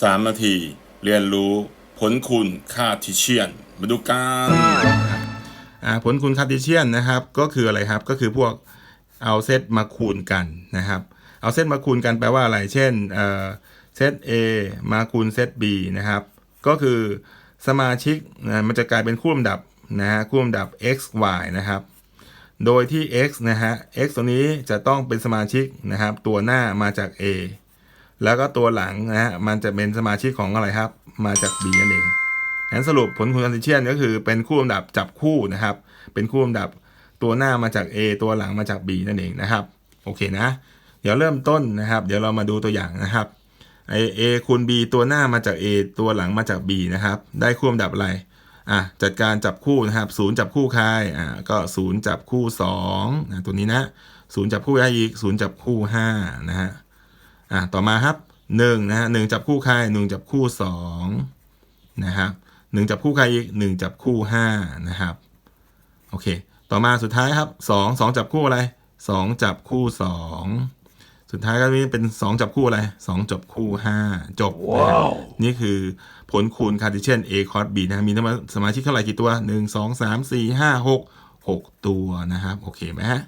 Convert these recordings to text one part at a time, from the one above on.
3 นาที เรียนรู้ผลคูณค่าทิเชียน มาดูกันผลคูณค่าร์ติเชียนนะครับ ก็คืออะไรครับก็คือพวกเอาเซตมาคูณกันนะครับ เอาเซตมาคูณกันแปลว่าอะไร เช่นเอ่อเซต A มาคูณเซต B นะครับ ก็คือสมาชิกนะมันจะกลายเป็นคู่ลำดับนะฮะคู่ลำดับ x y นะครับ โดยที่ x นะฮะ x ตัวนี้จะต้องเป็นสมาชิกนะครับ ตัวหน้ามาจาก A แล้วก็ตัวหลังนะฮะมันจะเป็นสมาชิกของอะไรครับ มาจาก B นั่นเองงั้นสรุปผลคูณคาร์ติเชียนก็คือเป็นคู่ลำดับจับคู่นะครับ เป็นคู่ลำดับตัวหน้ามาจาก A ตัวหลังมาจาก B นั่นเองนะครับ โอเคนะ เดี๋ยวเริ่มต้นนะครับ เดี๋ยวเรามาดูตัวอย่างนะครับไอ A คูณ B ตัวหน้ามาจาก A ตัวหลังมาจาก B นะครับ ได้คู่ลำดับอะไรอะจัดการจับคู่นะครับศูนย์จับคู่ใครอ่าก็ศูนย์จับคู่สองนะตัวนี้นะศูนย์จับคู่ได้อีกศูนย์จับคู่ห้านะฮะ อะต่อมาครับหนึ่งนะฮะหนึ่งจับคู่ใครหนึ่งจับคู่สองนะครับหนึ่งจับคู่ใครอีกหนึ่งจับคู่ห้านะครับโอเค ต่อมาสุดท้ายครับสองสองจับคู่อะไรสองจับคู่สองสุดท้ายก็นี่เป็นสองจับคู่อะไรสองจับคู่ห้าจบนะฮะนี่คือผลคูณคาร์ติเชียน A cos B นะฮะมีทั้งหมดสมาชิกเท่าไหร่กี่ตัวหนึ่งสองสามสี่ห้าหกหกตัวนะครับ โอเคไหมฮะ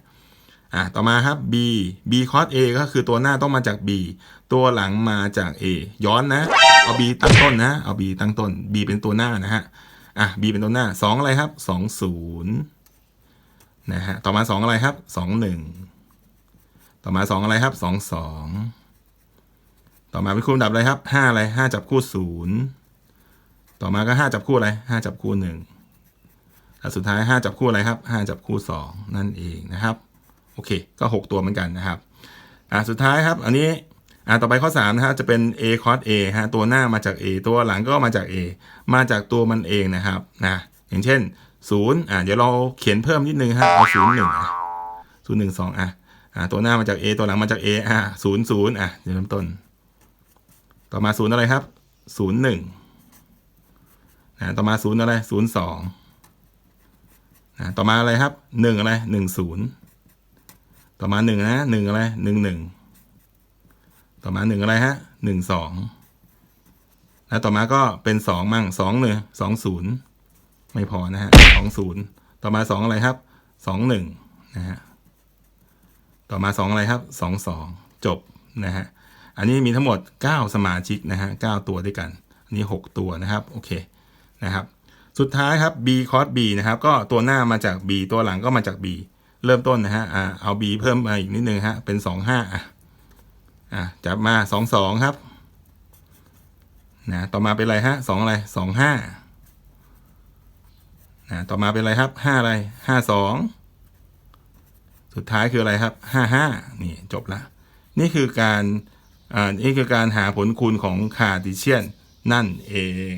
อะต่อมาครับ b b cos a ก็คือตัวหน้าต้องมาจาก b ตัวหลังมาจาก a ย้อนนะ เอา b ตั้งต้นนะ เอา b ตั้งต้น b เป็นตัวหน้านะฮะ อะ b เป็นตัวหน้าสองอะไรครับสองศูนย์นะฮะ ต่อมาสองอะไรครับสองหนึ่งต่อมาสองอะไรครับสองสองต่อมาเป็นคู่ลำดับอะไรครับห้าอะไรห้าจับคู่ศูนย์ต่อมาก็ห้าจับคู่อะไรห้าจับคู่หนึ่งและสุดท้ายห้าจับคู่อะไรครับห้าจับคู่สองนั่นเองนะครับ โอเค ก็ 6 ตัวเหมือนกันนะครับอ่าสุดท้ายครับ อันนี้อ่าต่อไปข้อ3นะฮะจะเป็น a cos a ฮะตัวหน้ามาจาก a ตัวหลังก็มาจาก a มาจากตัวมันเองนะครับนะอย่างเช่น0อ่าเดี๋ยวเราเขียนเพิ่มนิดนึงฮะเอา0 1อะ0 1 2อะอ่าตัวหน้ามาจาก a ตัวหลังมาจาก a อะ0 0อะเดี๋ยวเริ่มต้น ต่อมา 0 อะไรครับ 0 1นะต่อมา 0 อะไร 0 2นะต่อมาอะไรครับ 1 อะไร 1 0 ต่อมาหนึ่งนะหนึ่งอะไรหนึ่งหนึ่งต่อมาหนึ่งอะไรฮะหนึ่งสองแล้วต่อมาก็เป็นสองมั่งสองหนึ่งสองศูนย์ไม่พอนะฮะสองศูนย์ต่อมาสองอะไรครับสองหนึ่งนะฮะต่อมาสองอะไรครับสองสองจบนะฮะอันนี้มีทั้งหมดเก้าสมาชิกนะฮะเก้าตัวด้วยกัน อันนี้หกตัวนะครับ โอเคนะครับ สุดท้ายครับ b cos b นะครับ ก็ตัวหน้ามาจาก b ตัวหลังก็มาจาก b เริ่มต้นนะฮะอ่าเอา b เพิ่มมาอีกนิดนึงฮะ เป็นสองห้าอะอะจับมาสองสองครับ นะ ต่อมาเป็นอะไรฮะสองอะไรสองห้านะต่อมาเป็นอะไรครับห้าอะไรห้าสองสุดท้ายคืออะไรครับห้าห้านี่จบละนี่คือการอ่านี่คือการหาผลคูณของคาร์ติเชียนนั่นเอง